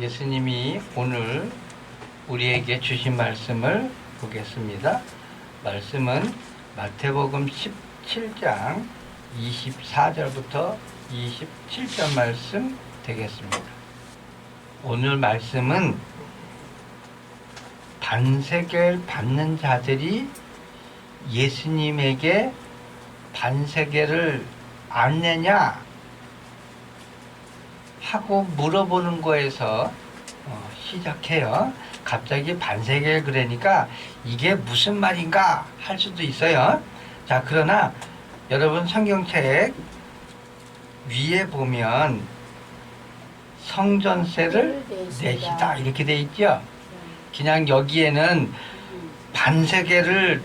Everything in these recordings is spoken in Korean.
예수님이 오늘 우리에게 주신 말씀을 보겠습니다. 말씀은 마태복음 17장 24절부터 27절 말씀 되겠습니다. 오늘 말씀은 반세계를 받는 자들이 예수님에게 반세계를 안 내냐 하고 물어보는 거에서 어, 시작해요. 갑자기 반세계 그러니까 이게 무슨 말인가 할 수도 있어요. 자, 그러나 여러분 성경책 위에 보면 성전세를 내시다 이렇게 돼 있죠. 그냥 여기에는 반세계를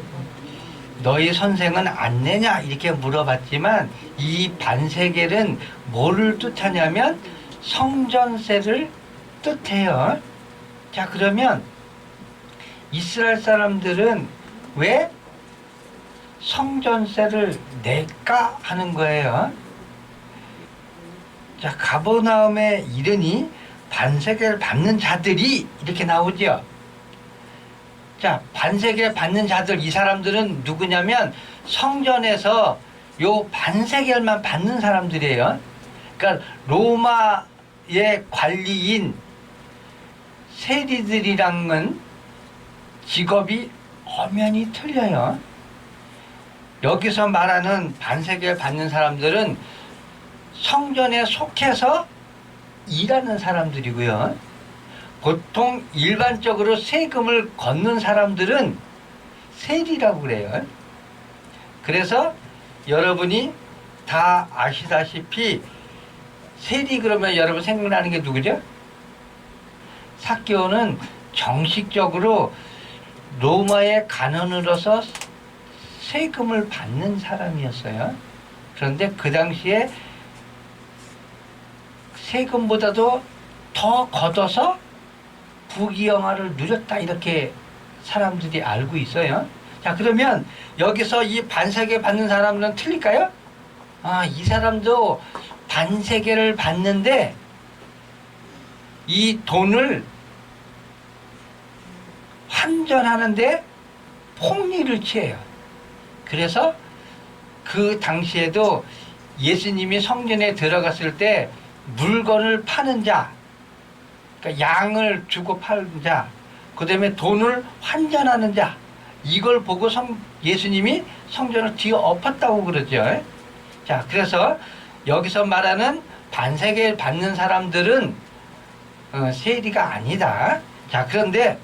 너희 선생은 안 내냐 이렇게 물어봤지만 이 반세계는 뭐를 뜻하냐면 성전세를 뜻해요. 자 그러면 이스라엘 사람들은 왜 성전세를 낼까 하는 거예요. 자 가버나움에 이르니 반세계를 받는 자들이 이렇게 나오죠. 자, 반세계 받는 자들 이 사람들은 누구냐면 성전에서 요 반세계만 받는 사람들이에요. 그러니까 로마의 관리인 세리들이랑은 직업이 엄연히 틀려요. 여기서 말하는 반세계 받는 사람들은 성전에 속해서 일하는 사람들이고요. 보통 일반적으로 세금을 걷는 사람들은 세리라고 그래요. 그래서 여러분이 다 아시다시피 세리 그러면 여러분 생각나는 게 누구죠? 사개오는 정식적으로 로마의 간원으로서 세금을 받는 사람이었어요. 그런데 그 당시에 세금보다도 더 걷어서 부귀영화를 누렸다 이렇게 사람들이 알고 있어요. 자 그러면 여기서 이 반세계 받는 사람은 틀릴까요? 아이 사람도 반세계를 받는데 이 돈을 환전하는데 폭리를 취해요. 그래서 그 당시에도 예수님이 성전에 들어갔을 때 물건을 파는 자, 그러니까 양을 주고 파는 자, 그 다음에 돈을 환전하는 자, 이걸 보고 성, 예수님이 성전을 뒤어 엎었다고 그러죠. 자, 그래서 여기서 말하는 반세계 받는 사람들은 어, 세리가 아니다. 자, 그런데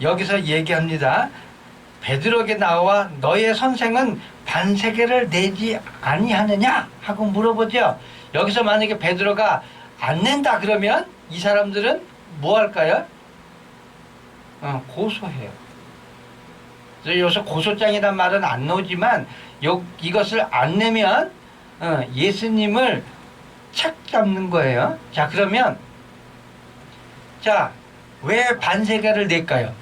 여기서 얘기합니다. 베드로에게 나와 너의 선생은 반세계를 내지 아니하느냐 하고 물어보죠. 여기서 만약에 베드로가 안 낸다 그러면 이 사람들은 뭐 할까요? 어, 고소해요. 그래서 여기서 고소장이란 말은 안 나오지만 요, 이것을 안 내면 어, 예수님을 착 잡는 거예요. 자 그러면 자 왜 반세계를 낼까요?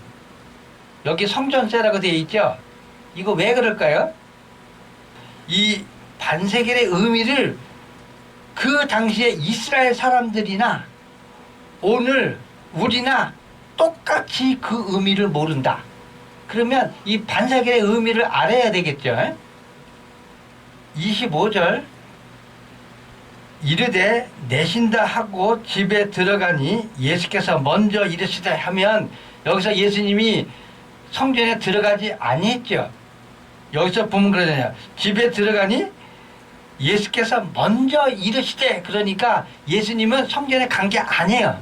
여기 성전세라고 되어 있죠. 이거 왜 그럴까요? 이 반세계의 의미를 그 당시에 이스라엘 사람들이나 오늘 우리나 똑같이 그 의미를 모른다. 그러면 이 반세계의 의미를 알아야 되겠죠. 25절 이르되 내신다 하고 집에 들어가니 예수께서 먼저 이르시다 하면 여기서 예수님이 성전에 들어가지 아니했죠. 여기서 보면 그러잖아요. 집에 들어가니 예수께서 먼저 이르시되 그러니까 예수님은 성전에 간 게 아니에요.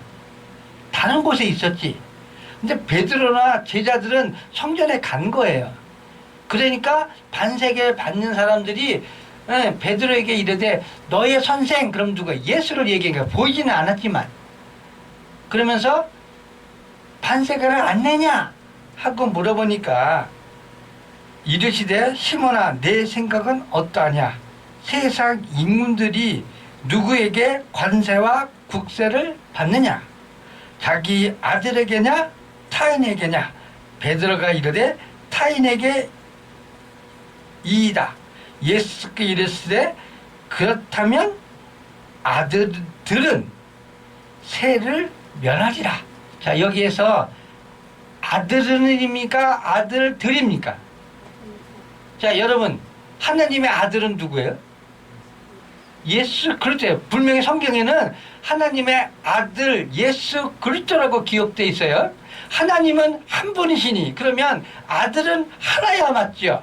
다른 곳에 있었지. 근데 베드로나 제자들은 성전에 간 거예요. 그러니까 반세계 받는 사람들이 예, 베드로에게 이르되 너의 선생 그럼 누가 예수를 거야. 보이지는 않았지만 그러면서 반세계를 안 내냐 하고 물어보니까 이르시되 시몬아 내 생각은 어떠하냐? 세상 인문들이 누구에게 관세와 국세를 받느냐? 자기 아들에게냐? 타인에게냐? 베드로가 이르되 타인에게 이이다 예수께 이르시되 그렇다면 아들들은 세를 면하리라. 자 여기에서 아들은입니까? 아들들입니까? 자 여러분 하나님의 아들은 누구예요? 예수 그리스도 분명히 성경에는 하나님의 아들 예수 그리스도라고 기록돼 있어요. 하나님은 한 분이시니 그러면 아들은 하나야 맞죠.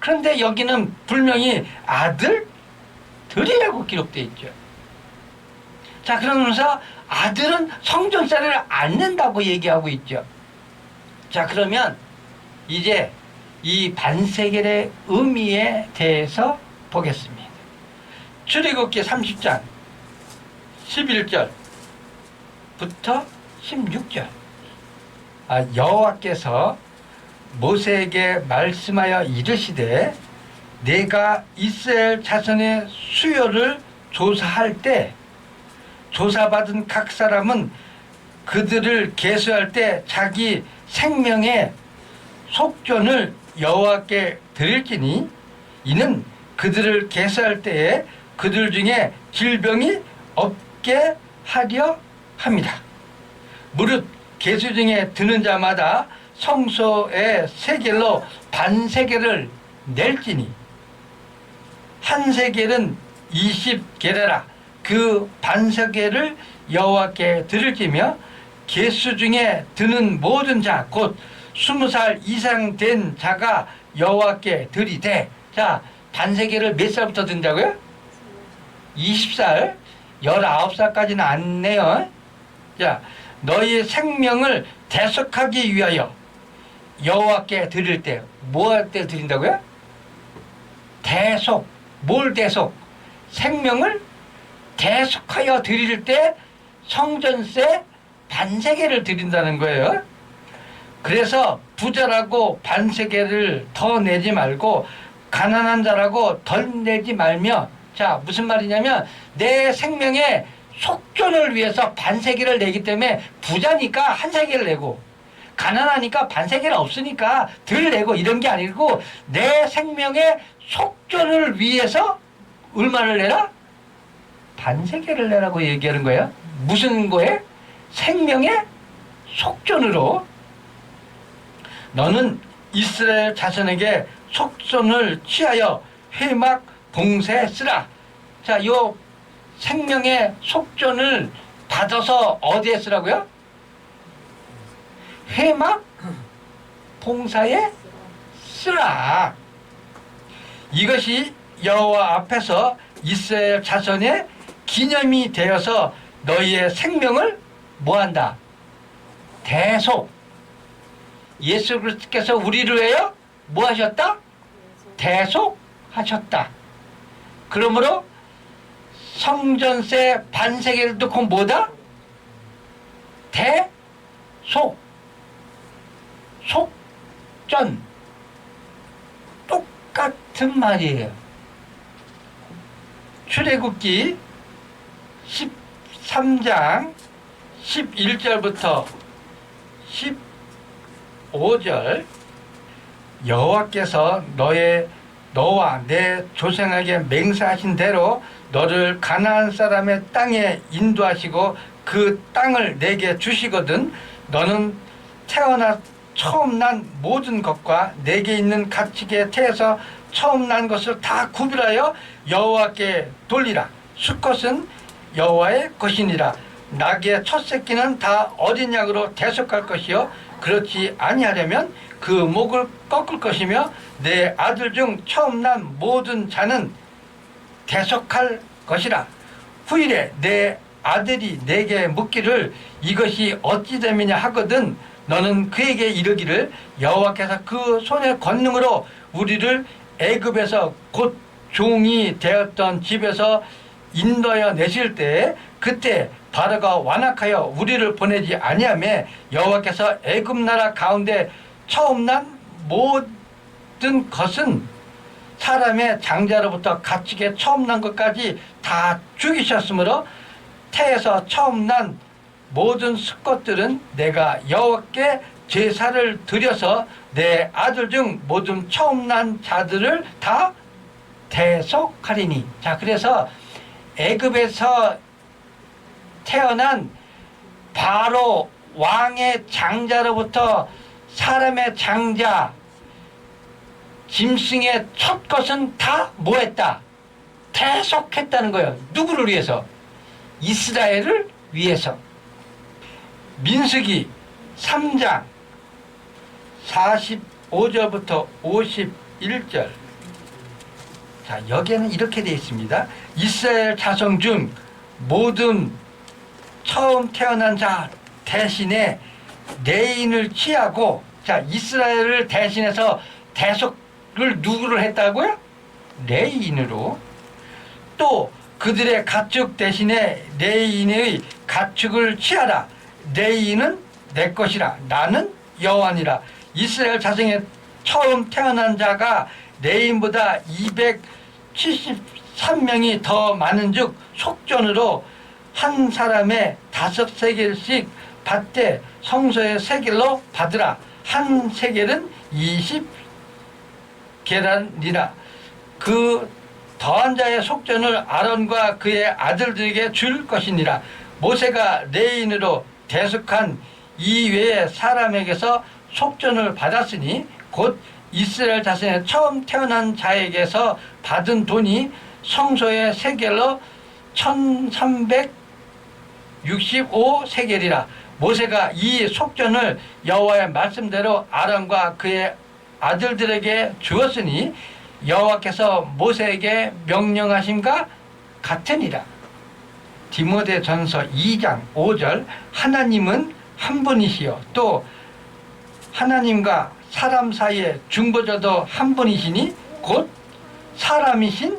그런데 여기는 분명히 아들들이라고 기록돼 있죠. 자 그러면서 아들은 성전세를 안 낸다고 얘기하고 있죠. 자 그러면 이제 이 반세겔의 의미에 대해서 보겠습니다. 출애굽기 30장 11절부터 16절 아, 여호와께서 모세에게 말씀하여 이르시되 내가 이스라엘 자손의 수요를 조사할 때 조사받은 각 사람은 그들을 계수할 때 자기 생명의 속전을 여호와께 드릴지니 이는 그들을 계수할 때에 그들 중에 질병이 없게 하려 합니다. 무릇 계수 중에 드는 자마다 성소의 세겔로 반세겔을 낼지니? 한 세겔은 20게레라. 그 반세겔을 여호와께 드릴지며 계수 중에 드는 모든 자 곧 스무 살 이상 된 자가 여호와께 드리되. 자 반세겔을 몇 살부터 든다고요? 20살? 19살까지는 안 내요. 자 너희의 생명을 대속하기 위하여 여호와께 드릴 때 뭐 할 때 드린다고요? 대속 뭘 대속? 생명을 대속하여 드릴 때 성전세 반세계를 드린다는 거예요. 그래서 부자라고 반세계를 더 내지 말고 가난한 자라고 덜 내지 말며 자 무슨 말이냐면 내 생명의 속전을 위해서 반세계를 내기 때문에 부자니까 한 세계를 내고 가난하니까 반세계는 없으니까 덜 내고 이런 게 아니고 내 생명의 속전을 위해서 얼마를 내라? 반세계를 내라고 얘기하는 거예요. 무슨 거에? 생명의 속전으로 너는 이스라엘 자손에게 속전을 취하여 회막 봉쇄 쓰라. 자, 요 생명의 속전을 받아서 어디에 쓰라고요? 회막 봉사에 쓰라. 이것이 여호와 앞에서 이스라엘 자손의 기념이 되어서 너희의 생명을 뭐한다? 대속. 예수 그리스도께서 우리를 위하여 뭐 하셨다? 대속하셨다. 그러므로 성전세 반세계를 듣고 뭐다? 대속. 속전. 똑같은 말이에요. 출애굽기 13장 11절부터 15절 여호와께서 너의 너와 내 조상에게 맹세하신 대로 너를 가나안 사람의 땅에 인도하시고 그 땅을 내게 주시거든 너는 태어나 처음 난 모든 것과 내게 있는 가축의 태에서 처음 난 것을 다 구별하여 여호와께 돌리라. 수컷은 여호와의 것이니라. 낙의 첫 새끼는 다 어린 양으로 대속할 것이요. 그렇지 아니하려면 그 목을 꺾을 것이며 내 아들 중 처음 난 모든 자는 대속할 것이라. 후일에 내 아들이 내게 묻기를 이것이 어찌 됨이냐 하거든 너는 그에게 이르기를 여호와께서 그 손의 권능으로 우리를 애굽에서 곧 종이 되었던 집에서 인도하여 내실 때 그때 바로가 완악하여 우리를 보내지 아니하며 여호와께서 애굽 나라 가운데 처음 난 모든 것은 사람의 장자로부터 가축에 처음 난 것까지 다 죽이셨으므로 태에서 처음 난 모든 수컷들은 내가 여호와께 제사를 드려서 내 아들 중 모든 처음 난 자들을 다 대속하리니 자 그래서 애굽에서 태어난 바로 왕의 장자로부터 사람의 장자 짐승의 첫 것은 다 뭐했다? 대속했다는 거예요. 누구를 위해서? 이스라엘을 위해서. 민수기 3장 45절부터 51절. 자, 여기에는 이렇게 되어 있습니다. 이스라엘 자손 중 모든 처음 태어난 자 대신에 레인을 취하고 자, 이스라엘을 대신해서 대속을 누구를 했다고요? 레인으로 또 그들의 가축 대신에 레인의 가축을 취하라. 레인은 내 것이라. 나는 여호와니라. 이스라엘 자손에 처음 태어난 자가 레인보다 273명이 더 많은즉 속전으로 한 사람의 다섯 세겔씩 받되 성소의 세겔로 받으라. 한 세겔은 20계란이라. 그 더한 자의 속전을 아론과 그의 아들들에게 줄 것이니라. 모세가 레인으로 대속한 이외의 사람에게서 속전을 받았으니 곧 이스라엘 자신의 처음 태어난 자에게서 받은 돈이 성소의 세겔로 1365 세겔이라. 모세가 이 속전을 여호와의 말씀대로 아론과 그의 아들들에게 주었으니 여호와께서 모세에게 명령하심과 같으니라. 디모데 전서 2장 5절 하나님은 한 분이시요 또 하나님과 사람 사이의 중보자도 한 분이시니 곧 사람이신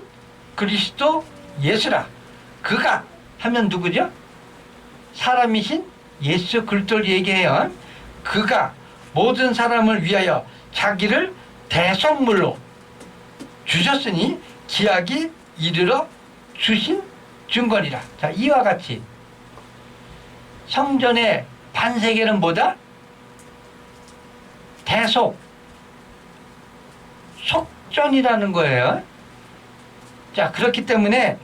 그리스도 예수라. 그가 하면 누구죠? 사람이신 예수 그리스도를 얘기해요. 그가 모든 사람을 위하여 자기를 대속물로 주셨으니 기약이 이르러 주신 증거니라. 자, 이와 같이 성전의 반세계는 뭐다? 대속, 속전이라는 거예요. 자, 그렇기 때문에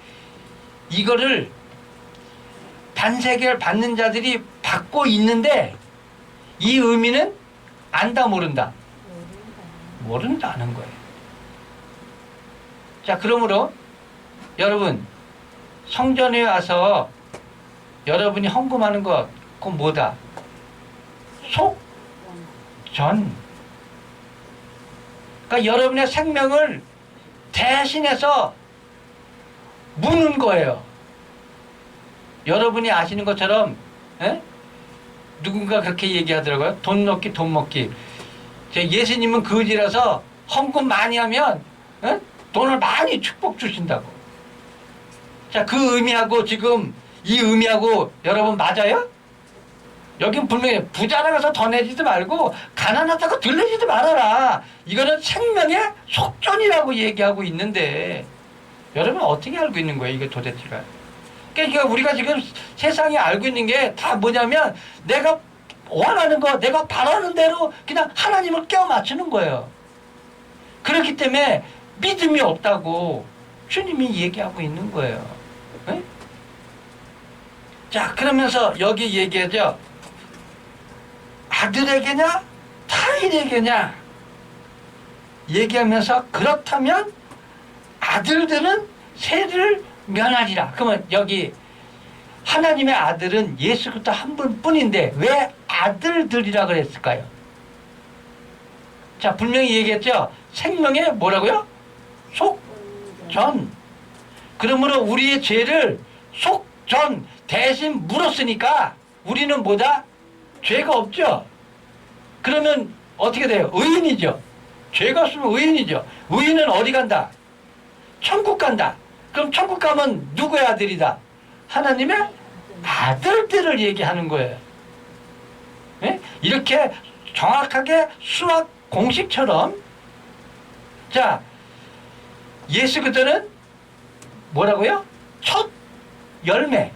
이거를 반세계를 받는 자들이 받고 있는데 이 의미는 안다 모른다. 모른다는 거예요. 자, 그러므로 여러분 성전에 와서 여러분이 헌금하는 것 그건 뭐다? 속전. 그러니까 여러분의 생명을 대신해서 무는 거예요. 여러분이 아시는 것처럼 에? 누군가 그렇게 얘기하더라고요. 돈 넣기 돈 먹기. 제 예수님은 그지라서 헌금 많이 하면 에? 돈을 많이 축복 주신다고. 자, 그 의미하고 지금 이 의미하고 여러분 맞아요? 여긴 분명히 부자라서 더 내지도 말고 가난하다고 덜 내지도 말아라. 이거는 생명의 속전이라고 얘기하고 있는데 여러분 어떻게 알고 있는 거예요? 이게 도대체가. 그러니까 우리가 지금 세상에 알고 있는 게 다 뭐냐면 내가 원하는 거, 내가 바라는 대로 그냥 하나님을 껴 맞추는 거예요. 그렇기 때문에 믿음이 없다고 주님이 얘기하고 있는 거예요. 네? 자, 그러면서 여기 얘기하죠. 아들에게냐? 타인에게냐? 얘기하면서 그렇다면 아들들은 세를 면하리라. 그러면 여기 하나님의 아들은 예수 그리스도 한 분뿐인데 왜 아들들이라 그랬을까요? 자, 분명히 얘기했죠. 생명의 뭐라고요? 속전. 그러므로 우리의 죄를 속전 대신 물었으니까 우리는 뭐다? 죄가 없죠. 그러면 어떻게 돼요? 의인이죠. 죄가 없으면 의인이죠. 의인은 어디 간다? 천국 간다. 그럼 천국 가면 누구의 아들이다? 하나님의 아들들을 얘기하는 거예요. 예? 이렇게 정확하게 수학 공식처럼 자 예수 그들은 뭐라고요? 첫 열매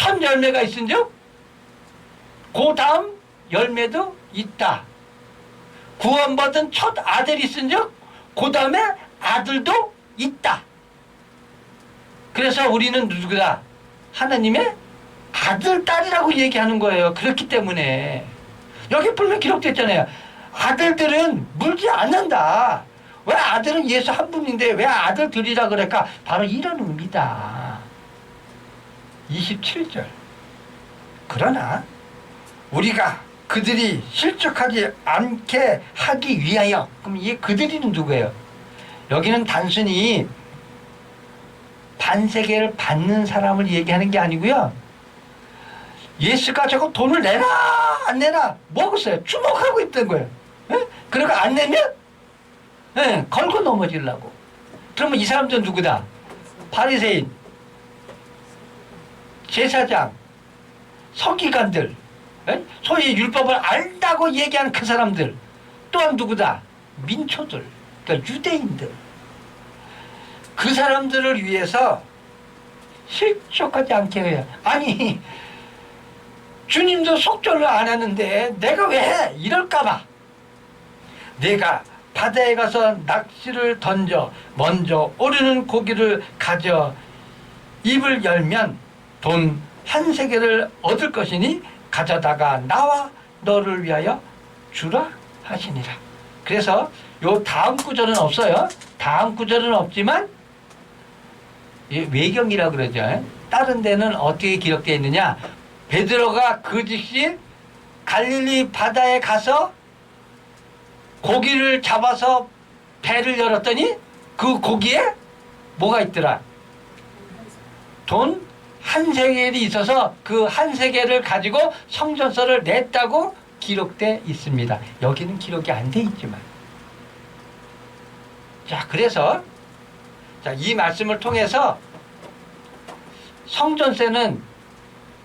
첫 열매가 있은즉 그 다음 열매도 있다. 구원받은 첫 아들이 있은즉 그 다음에 아들도 있다. 그래서 우리는 누구다? 하나님의 아들, 딸이라고 얘기하는 거예요. 그렇기 때문에. 여기 분명 기록됐잖아요. 아들들은 물지 않는다. 왜 아들은 예수 한 분인데 왜 아들들이라 그럴까? 바로 이런 의미다. 27절. 그러나 우리가 그들이 실족하지 않게 하기 위하여 그럼 이 그들이는 누구예요? 여기는 단순히 반세계를 받는 사람을 얘기하는 게 아니고요. 예수가 저거 돈을 내라 안 내라 먹었어요. 주목하고 있던 거예요. 예? 그러니까 안 내면 예, 걸고 넘어지려고. 그러면 이 사람들은 누구다? 바리새인, 제사장, 서기관들, 예? 소위 율법을 안다고 얘기하는 그 사람들 또한 누구다? 민초들, 그러니까 유대인들. 그 사람들을 위해서 실족하지 않게 해요. 아니 주님도 속절을 안 하는데 내가 왜 해? 이럴까봐 내가 바다에 가서 낚시를 던져 먼저 오르는 고기를 가져 입을 열면 돈 한 세계를 얻을 것이니 가져다가 나와 너를 위하여 주라 하시니라. 그래서 요 다음 구절은 없어요. 다음 구절은 없지만 이 외경이라 그러죠. 다른 데는 어떻게 기록되어 있느냐? 베드로가 그 즉시 갈릴리 바다에 가서 고기를 잡아서 배를 열었더니 그 고기에 뭐가 있더라? 돈 한 세겔이 있어서 그 한 세겔을 가지고 성전서를 냈다고 기록돼 있습니다. 여기는 기록이 안 돼 있지만. 자, 그래서 자, 이 말씀을 통해서 성전세는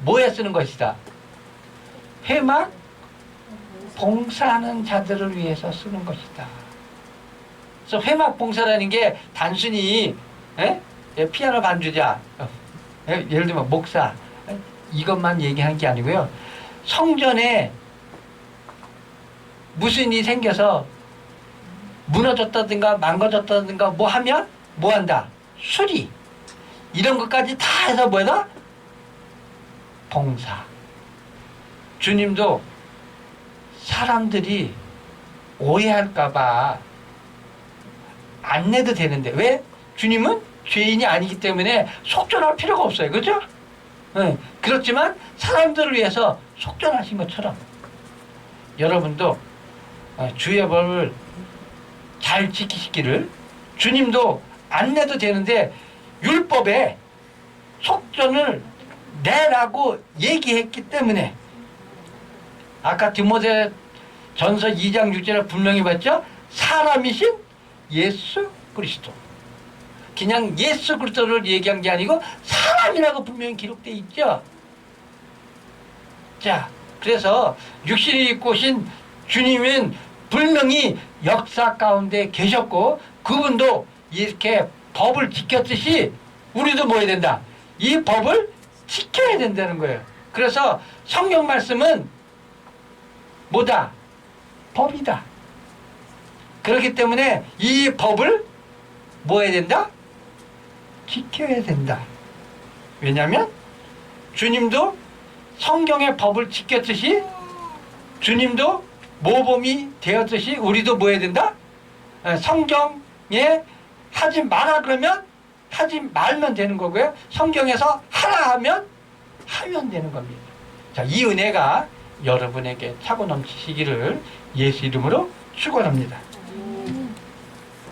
뭐에 쓰는 것이다? 회막 봉사하는 자들을 위해서 쓰는 것이다. 그래서 회막 봉사라는 게 단순히 에? 예, 피아노 반주자, 어, 예, 예를 들면 목사 에? 이것만 얘기하는 게 아니고요. 성전에 무슨 일이 생겨서 무너졌다든가 망가졌다든가 뭐 하면 뭐 한다? 수리 이런 것까지 다 해서 뭐다? 봉사. 주님도 사람들이 오해할까봐 안 내도 되는데 왜? 주님은 죄인이 아니기 때문에 속전할 필요가 없어요. 그죠? 네. 그렇지만 사람들을 위해서 속전하신 것처럼 여러분도 어, 주의 법을 잘 지키시기를 주님도 안 내도 되는데 율법에 속전을 내라고 얘기했기 때문에 아까 디모데 전서 2장 6절에 분명히 봤죠? 사람이신 예수 그리스도. 그냥 예수 그리스도를 얘기한 게 아니고 사람이라고 분명히 기록되어 있죠. 자, 그래서 육신이 입고 오신 주님은 분명히 역사 가운데 계셨고 그분도 이렇게 법을 지켰듯이 우리도 뭐 해야 된다? 이 법을 지켜야 된다는 거예요. 그래서 성경 말씀은 뭐다? 법이다. 그렇기 때문에 이 법을 뭐 해야 된다? 지켜야 된다. 왜냐하면 주님도 성경의 법을 지켰듯이 주님도 모범이 되었듯이 우리도 뭐 해야 된다? 에, 성경에 하지 마라 그러면 하지 말면 되는 거고요. 성경에서 하라 하면 하면 되는 겁니다. 자, 이 은혜가 여러분에게 차고 넘치시기를 예수 이름으로 축원합니다.